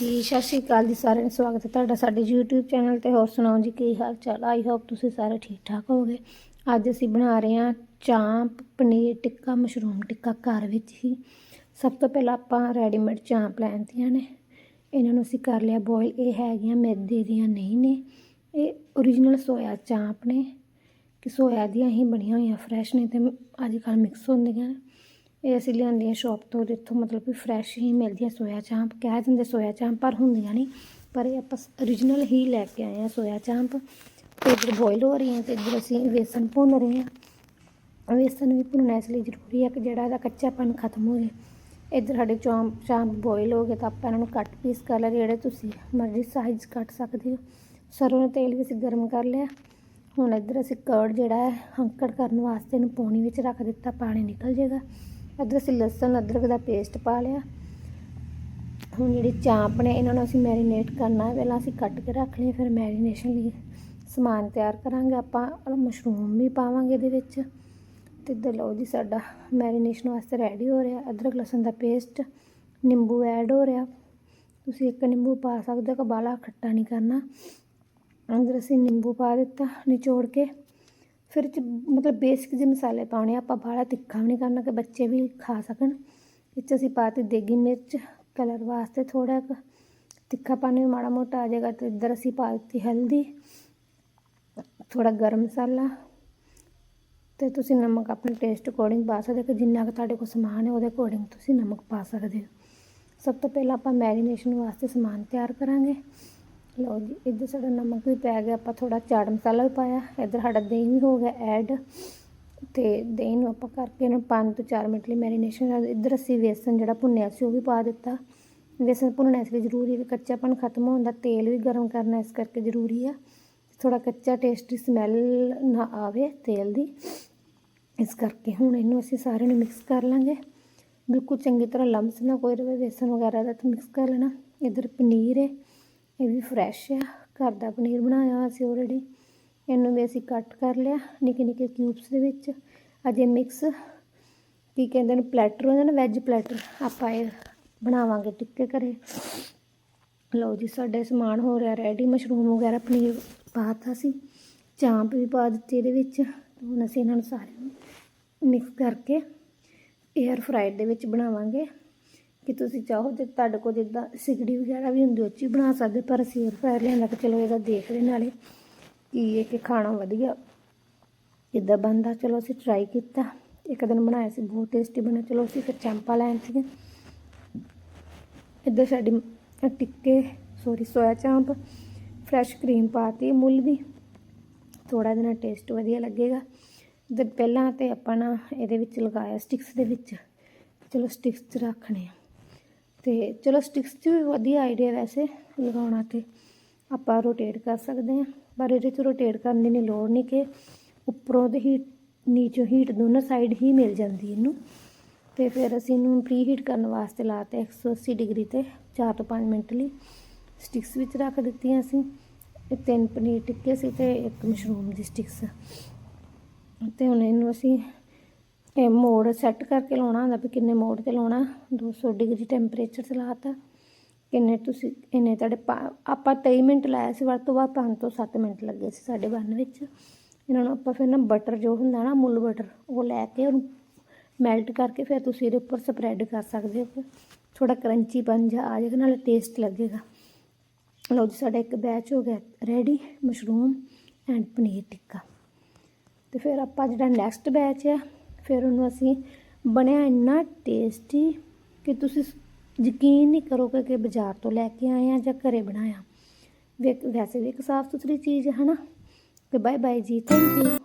ਜੀ ਸਤਿ ਸ਼੍ਰੀ ਅਕਾਲ ਜੀ ਸਾਰਿਆਂ ਨੂੰ ਸਵਾਗਤ ਹੈ ਤੁਹਾਡਾ ਸਾਡੇ YouTube ਚੈਨਲ ਤੇ। ਹੋਰ ਸੁਣਾਓ ਜੀ, ਕੀ ਹਾਲ ਚਾਲ? ਆਈ ਹੋਪ ਤੁਸੀਂ ਸਾਰੇ ਠੀਕ ਠਾਕ ਹੋਗੇ ਅੱਜ ਅਸੀਂ ਬਣਾ ਰਹੇ ਹਾਂ ਚਾਂਪ ਪਨੀਰ ਟਿੱਕਾ, ਮਸ਼ਰੂਮ ਟਿੱਕਾ ਘਰ ਵਿੱਚ ਹੀ। ਸਭ ਤੋਂ ਪਹਿਲਾਂ ਆਪਾਂ ਰੈਡੀਮੇਡ ਚਾਂਪ ਲੈਂਦੀਆਂ ਨੇ। ਇਹਨਾਂ ਨੂੰ ਅਸੀਂ ਕਰ ਲਿਆ ਬੋਇਲ ਇਹ ਹੈਗੀਆਂ ਮੈਦੇ ਦੀਆਂ, ਨਹੀਂ ਨੇ। ਇਹ origignal ਸੋਇਆ ਚਾਂਪ ਨੇ ਕਿ ਸੋਇਆ ਦੀਆਂ ਹੀ ਬਣੀਆਂ ਹੋਈਆਂ ਫਰੈਸ਼ ਨੇ ਤੇ ਅੱਜ ਕੱਲ੍ਹ ਮਿਕਸ ਹੁੰਦੀਆਂ ਨੇ। ਇਹ ਅਸੀਂ ਲਿਆਂਦੀਆਂ ਸ਼ਾਪ ਤੋਂ ਜਿੱਥੋਂ ਮਤਲਬ ਕਿ ਫਰੈਸ਼ ਹੀ ਮਿਲਦੀ ਹੈ ਸੋਇਆ ਚਾਂਪ, ਕਹਿ ਦਿੰਦੇ ਸੋਇਆ ਚਾਂਪ ਪਰ ਹੁੰਦੀਆਂ ਨਹੀਂ। ਪਰ ਇਹ ਆਪਾਂ origignal ਹੀ ਲੈ ਕੇ ਆਏ ਆ ਸੋਇਆ ਚਾਂਪ। ਤੇ ਇੱਧਰ ਬੋਇਲ ਹੋ ਰਹੀ ਰਹੀਆਂ ਤੇ ਇੱਧਰ ਅਸੀਂ ਵੇਸਣ ਭੁੰਨ ਰਹੇ ਹਾਂ। ਵੇਸਣ ਵੀ ਭੁੰਨਣਾ ਇਸ ਲਈ ਜ਼ਰੂਰੀ ਹੈ ਕਿ ਜਿਹੜਾ ਇਹਦਾ ਕੱਚਾਪਨ ਖਤਮ ਹੋ ਜਾਏ। ਇੱਧਰ ਸਾਡੇ ਚਾਂਪ ਚਾਂਪ ਬੋਇਲ ਹੋ ਗਏ ਤਾਂ ਆਪਾਂ ਇਹਨਾਂ ਨੂੰ ਕੱਟ ਪੀਸ ਕਰ ਲਿਆ ਜਿਹੜੇ ਤੁਸੀਂ ਮਰਜ਼ੀ ਸਾਈਜ਼ ਕੱਟ ਸਕਦੇ ਹੋ। ਸਰੋਂ ਦਾ ਤੇਲ ਵੀ ਅਸੀਂ ਗਰਮ ਕਰ ਲਿਆ। ਹੁਣ ਇੱਧਰ ਅਸੀਂ ਕਰਡ ਜਿਹੜਾ ਹੈ ਹੰਕੜ ਕਰਨ ਵਾਸਤੇ ਇਹਨੂੰ ਪਾਣੀ ਵਿੱਚ ਰੱਖ ਦਿੱਤਾ, ਪਾਣੀ ਨਿਕਲ ਜਾਏਗਾ। ਇੱਧਰ ਅਸੀਂ ਲਸਣ, ਅਦਰਕ ਦਾ ਪੇਸਟ ਪਾ ਲਿਆ। ਹੁਣ ਜਿਹੜੇ ਚਾਂਪ ਨੇ, ਇਹਨਾਂ ਨੂੰ ਅਸੀਂ ਮੈਰੀਨੇਟ ਕਰਨਾ ਹੈ। ਪਹਿਲਾਂ ਅਸੀਂ ਕੱਟ ਕੇ ਰੱਖ ਲਈ ਫਿਰ ਮੈਰੀਨੇਸ਼ਨ ਲਈ ਸਮਾਨ ਤਿਆਰ ਕਰਾਂਗੇ। ਆਪਾਂ ਮਸ਼ਰੂਮ ਵੀ ਪਾਵਾਂਗੇ ਇਹਦੇ ਵਿੱਚ। ਤੇ ਇੱਧਰ ਲਓ ਜੀ, ਸਾਡਾ ਮੈਰੀਨੇਸ਼ਨ ਵਾਸਤੇ ਰੈਡੀ ਹੋ ਰਿਹਾ। ਅਦਰਕ, ਲਸਣ ਦਾ ਪੇਸਟ ਨਿੰਬੂ ਐਡ ਹੋ ਰਿਹਾ। ਤੁਸੀਂ ਇੱਕ ਨਿੰਬੂ ਪਾ ਸਕਦੇ ਹੋ ਕਿ ਬਾਲਾ ਖੱਟਾ ਨਹੀਂ ਕਰਨਾ। ਅੰਦਰ ਅਸੀਂ ਨਿੰਬੂ ਪਾ ਦਿੱਤਾ, ਨਿਚੋੜ ਕੇ। ਫਿਰ ਚ ਮਤਲਬ ਬੇਸਿਕ ਜਿਹੇ ਮਸਾਲੇ ਪਾਉਣੇ ਆਪਾਂ ਬਾਹਲਾ ਤਿੱਖਾ ਵੀ ਨਹੀਂ ਕਰਨਾ ਕਿ ਬੱਚੇ ਵੀ ਖਾ ਸਕਣ। ਇਹ 'ਚ ਅਸੀਂ ਪਾਤੀ ਦੇਗੀ ਮਿਰਚ ਕਲਰ ਵਾਸਤੇ ਥੋੜਾ ਕੁ ਤਿੱਖਾ ਪਾਣੀ ਵੀ ਮਾੜਾ ਮੋਟਾ ਆ ਜਾਏਗਾ ਤੇ ਇੱਧਰ ਅਸੀਂ ਪਾ ਦਿੱਤੀ ਹਲਦੀ ਥੋੜਾ ਗਰਮ ਮਸਾਲਾ ਤੇ ਤੁਸੀਂ ਨਮਕ ਆਪਣੇ ਟੇਸਟ ਅਕੋਰਡਿੰਗ ਪਾ ਸਕਦੇ ਕਿ ਜਿੰਨਾ ਕੁ ਤੁਹਾਡੇ ਕੋਲ ਸਮਾਨ ਹੈ ਉਹਦੇ ਅਕੋਰਡਿੰਗ ਤੁਸੀਂ ਨਮਕ ਪਾ ਸਕਦੇ ਹੋ। ਸਭ ਤੋਂ ਪਹਿਲਾਂ ਆਪਾਂ ਮੈਰੀਨੇਸ਼ਨ ਵਾਸਤੇ ਸਮਾਨ ਤਿਆਰ ਕਰਾਂਗੇ। ਲਓ ਜੀ, ਇੱਧਰ ਸਾਡਾ ਨਮਕ ਵੀ ਪੈ ਗਿਆ, ਆਪਾਂ ਥੋੜਾ ਚਾਟ ਮਸਾਲਾ ਵੀ ਪਾਇਆ। ਇੱਧਰ ਸਾਡਾ ਦਹੀਂ ਵੀ ਹੋ ਗਿਆ ਐਡ ਤੇ ਦਹੀਂ ਨੂੰ ਆਪਾਂ ਕਰਕੇ ਇਹਨੂੰ 5 ਤੋਂ 4 ਮਿੰਟ ਲਈ ਮੈਰੀਨੇਸ਼ਨ ਇੱਧਰ ਅਸੀਂ ਵੇਸਣ ਜਿਹੜਾ ਭੁੰਨਿਆ ਸੀ, ਉਹ ਵੀ ਪਾ ਦਿੱਤਾ। ਵੇਸਣ ਭੁੰਨਣਾ ਇਸ ਲਈ ਜ਼ਰੂਰੀ ਹੈ ਕਿ ਕੱਚਾਪਣ ਖਤਮ ਹੋਣ ਦਾ ਤੇਲ ਵੀ ਗਰਮ ਕਰਨਾ ਇਸ ਕਰਕੇ ਜ਼ਰੂਰੀ ਆ। ਥੋੜਾ ਕੱਚਾ ਟੇਸਟੀ ਸਮੈਲ ਨਾ ਆਵੇ ਤੇਲ ਦੀ। ਇਸ ਕਰਕੇ ਹੁਣ ਇਹਨੂੰ ਅਸੀਂ ਸਾਰੇ ਨੂੰ ਮਿਕਸ ਕਰ ਲਾਂਗੇ। ਬਿਲਕੁਲ ਚੰਗੀ ਤਰ੍ਹਾਂ ਲੰਮਸ ਨਾ ਕੋਈ ਰਵੇ, ਵੇਸਣ ਵਗੈਰਾ ਦਾ ਤਾਂ ਮਿਕਸ ਕਰ ਲੈਣਾ। ਇੱਧਰ ਪਨੀਰ ਹੈ। ਇਹ ਵੀ ਫਰੈਸ਼ ਆ। ਘਰ ਦਾ ਪਨੀਰ ਬਣਾਇਆ ਅਸੀਂ ਸੀ ਆਲਰੇਡੀ ਇਹਨੂੰ ਵੀ ਅਸੀਂ ਕੱਟ ਕਰ ਲਿਆ ਨਿੱਕੇ ਨਿੱਕੇ ਕਿਊਬਸ ਦੇ ਵਿੱਚ। ਅਜੇ ਮਿਕਸ ਕੀ ਕਹਿੰਦੇ ਨੇ ਪਲੈਟਰ ਹੁੰਦਾ ਨਾ ਵੈਜ ਪਲੈਟਰ ਆਪਾਂ ਇਹ ਬਣਾਵਾਂਗੇ ਟਿੱਕੇ ਘਰੇ। ਲਓ ਜੀ, ਸਾਡੇ ਸਮਾਨ ਹੋ ਰਿਹਾ ਰੈਡੀ ਮਸ਼ਰੂਮ ਵਗੈਰਾ ਪਨੀਰ ਪਾਤਾ ਸੀ। ਚਾਂਪ ਵੀ ਪਾ ਦਿੱਤੀ ਇਹਦੇ ਵਿੱਚ। ਹੁਣ ਅਸੀਂ ਇਹਨਾਂ ਨੂੰ ਸਾਰਿਆਂ ਨੂੰ ਮਿਕਸ ਕਰਕੇ 에ਅਰ ਫਰਾਈਡ ਦੇ ਵਿੱਚ ਬਣਾਵਾਂਗੇ। ਕਿ ਤੁਸੀਂ ਚਾਹੋ ਜੇ ਤੁਹਾਡੇ ਕੋਲ ਜਿੱਦਾਂ ਸਿਗੜੀ ਵਗੈਰਾ ਵੀ ਹੁੰਦੀ, ਉਹ 'ਚ ਹੀ ਬਣਾ ਸਕਦੇ, ਪਰ ਅਸੀਂ 에ਅਰ ਫਰਾਈਰ ਲਿਆਂਦਾ ਕਿ ਚਲੋ ਇਹਦਾ ਦੇਖ ਦੇਖਦੇ ਨਾਲੇ ਕੀ ਇਹ ਕਿ ਖਾਣਾ ਵਧੀਆ ਕਿੱਦਾਂ ਬਣਦਾ। ਚਲੋ ਅਸੀਂ ਟਰਾਈ ਕੀਤਾ, ਇੱਕ ਦਿਨ ਬਣਾਇਆ ਸੀ, ਬਹੁਤ ਟੇਸਟੀ ਬਣਿਆ। ਚਲੋ ਅਸੀਂ ਫਿਰ ਚਾਂਪਾ ਲੈਣ ਸੀਗੇ। ਇੱਧਰ ਸਾਡੀ ਟਿੱਕੇ sorry soya chaap fresh cream ਪਾਤੀ ਮੁੱਲ ਵੀ ਥੋੜਾ ਜਿਹਾ ਟੇਸਟ ਵਧੀਆ ਲੱਗੇਗਾ। ਤੇ ਪਹਿਲਾਂ ਤੇ ਆਪਾਂ ਨਾ ਇਹਦੇ ਵਿੱਚ ਲਗਾਇਆ ਸਟਿਕਸ ਦੇ ਵਿੱਚ। ਚਲੋ ਸਟਿਕਸ 'ਚ ਰੱਖਣੇ ਆ। ਤੇ ਚਲੋ ਸਟਿਕਸ 'ਚ ਵੀ ਵਧੀਆ ਆਈਡੀਆ ਵੈਸੇ ਲਗਾਉਣਾ ਤੇ ਆਪਾਂ ਰੋਟੇਟ ਕਰ ਸਕਦੇ ਹਾਂ, ਪਰ ਇਹਦੇ 'ਚ ਰੋਟੇਟ ਕਰਨ ਦੀ ਨਹੀਂ ਲੋੜ ਨਹੀਂ ਕਿ ਉੱਪਰੋਂ ਤੇ ਹੀਟ ਨੀਚੋਂ ਹੀਟ ਦੋਨੋਂ ਸਾਈਡ ਹੀ ਮਿਲ ਜਾਂਦੀ ਇਹਨੂੰ। ਤੇ ਫਿਰ ਅਸੀਂ ਇਹਨੂੰ ਪ੍ਰੀ ਹੀਟ ਕਰਨ ਵਾਸਤੇ ਲਾਤੇ 180 ਡਿਗਰੀ ਤੇ 4 ਤੋਂ 5 ਮਿੰਟ ਲਈ। ਸਟਿਕਸ ਵਿੱਚ ਰੱਖ ਦਿੱਤੀਆਂ ਅਸੀਂ, ਇਹ ਤਿੰਨ ਪਨੀਰ ਟਿੱਕੇ ਸੀ ਤੇ ਇੱਕ ਮਸ਼ਰੂਮ ਦੀ ਸਟਿਕਸ ਤੇ ਹੁਣ ਇਹਨੂੰ ਅਸੀਂ ਇਹ ਮੋੜ ਸੈੱਟ ਕਰਕੇ ਲਾਉਣਾ ਹੁੰਦਾ ਵੀ ਕਿੰਨੇ ਮੋੜ ਤੇ ਲਾਉਣਾ। 200 ਡਿਗਰੀ ਟੈਂਪਰੇਚਰ ਤੇ ਲਾਤਾ। ਕਿੰਨੇ ਤੁਸੀਂ, ਇੰਨੇ ਤੁਹਾਡੇ ਪਾ- ਆਪਾਂ 23 ਮਿੰਟ ਲਾਇਆ ਸੀ, ਵੱਧ ਤੋਂ ਵੱਧ 5 ਤੋਂ 7 ਮਿੰਟ ਲੱਗੇ ਸੀ ਸਾਡੇ ਬਣਨ ਵਿੱਚ। ਇਹਨਾਂ ਨੂੰ ਆਪਾਂ ਫਿਰ ਨਾ ਬਟਰ ਜੋ ਹੁੰਦਾ ਨਾ, ਮੁੱਲ ਬਟਰ ਉਹ ਲੈ ਕੇ ਉਹਨੂੰ ਮੈਲਟ ਕਰਕੇ ਫਿਰ ਤੁਸੀਂ ਇਹਦੇ ਉੱਪਰ ਸਪਰੈਡ ਕਰ ਸਕਦੇ ਹੋ। ਥੋੜਾ ਕਰੰਚੀ ਬਣ ਜਾ, ਆ ਜਾਏਗਾ, ਨਾਲੇ ਟੇਸਟ ਲੱਗੇਗਾ। ਲਓ ਜੀ, ਸਾਡਾ ਇੱਕ ਬੈਚ ਹੋ ਗਿਆ ready mushroom and paneer tikka. ਤੇ ਫਿਰ ਆਪਾਂ ਜਿਹੜਾ ਨੈਕਸਟ ਬੈਚ ਹੈ ਫਿਰ ਉਹਨੂੰ ਅਸੀਂ ਬਣਿਆ ਇੰਨਾ ਟੇਸਟੀ ਕਿ ਤੁਸੀਂ ਯਕੀਨ ਨਹੀਂ ਕਰੋਗੇ ਕਿ ਬਾਜ਼ਾਰ ਤੋਂ ਲੈ ਕੇ ਆਏ ਆ ਜਾਂ ਘਰੇ ਬਣਾਇਆ। ਵੈਸੇ ਵੀ ਇੱਕ ਸਾਫ਼ ਸੁਥਰੀ ਚੀਜ਼ ਹੈ ਹਨਾ ਤੇ bye bye ji thank you